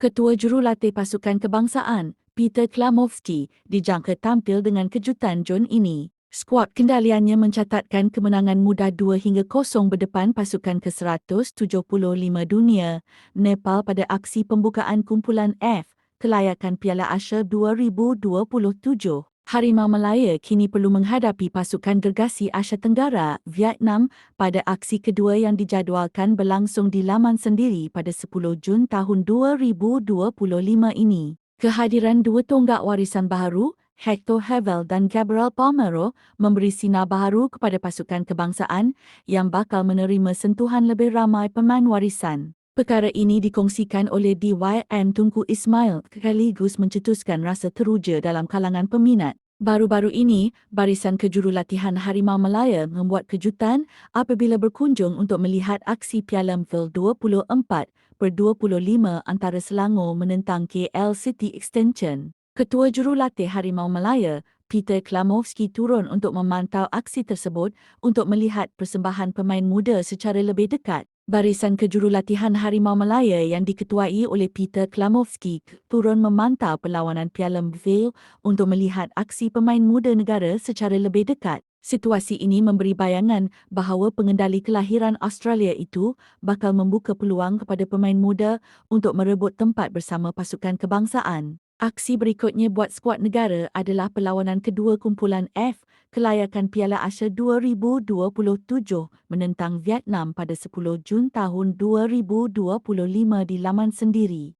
Ketua Jurulatih Pasukan Kebangsaan, Peter Klamovsky, dijangka tampil dengan kejutan Jun ini. Skuad kendaliannya mencatatkan kemenangan mudah 2 hingga 0 berdepan pasukan ke-175 dunia, Nepal pada aksi pembukaan kumpulan F, kelayakan Piala Asia 2027. Harimau Malaya kini perlu menghadapi pasukan gergasi Asia Tenggara, Vietnam, pada aksi kedua yang dijadualkan berlangsung di laman sendiri pada 10 Jun tahun 2025 ini. Kehadiran dua tonggak warisan baharu, Hector Havel dan Gabriel Palmero, memberi sinar baharu kepada pasukan kebangsaan yang bakal menerima sentuhan lebih ramai pemain warisan. Perkara ini dikongsikan oleh DYM Tunku Ismail sekaligus mencetuskan rasa teruja dalam kalangan peminat. Baru-baru ini, Barisan Kejurulatihan Harimau Malaya membuat kejutan apabila berkunjung untuk melihat aksi Piala MPhil 24 per 25 antara Selangor menentang KL City Extension. Ketua Jurulatih Harimau Malaya, Peter Klamovsky turun untuk memantau aksi tersebut untuk melihat persembahan pemain muda secara lebih dekat. Barisan Kejurulatihan Harimau Malaya yang diketuai oleh Peter Klamovsky turun memantau perlawanan Piala MPhil untuk melihat aksi pemain muda negara secara lebih dekat. Situasi ini memberi bayangan bahawa pengendali kelahiran Australia itu bakal membuka peluang kepada pemain muda untuk merebut tempat bersama pasukan kebangsaan. Aksi berikutnya buat skuad negara adalah perlawanan kedua kumpulan F kelayakan Piala Asia 2027 menentang Vietnam pada 10 Jun tahun 2025 di laman sendiri.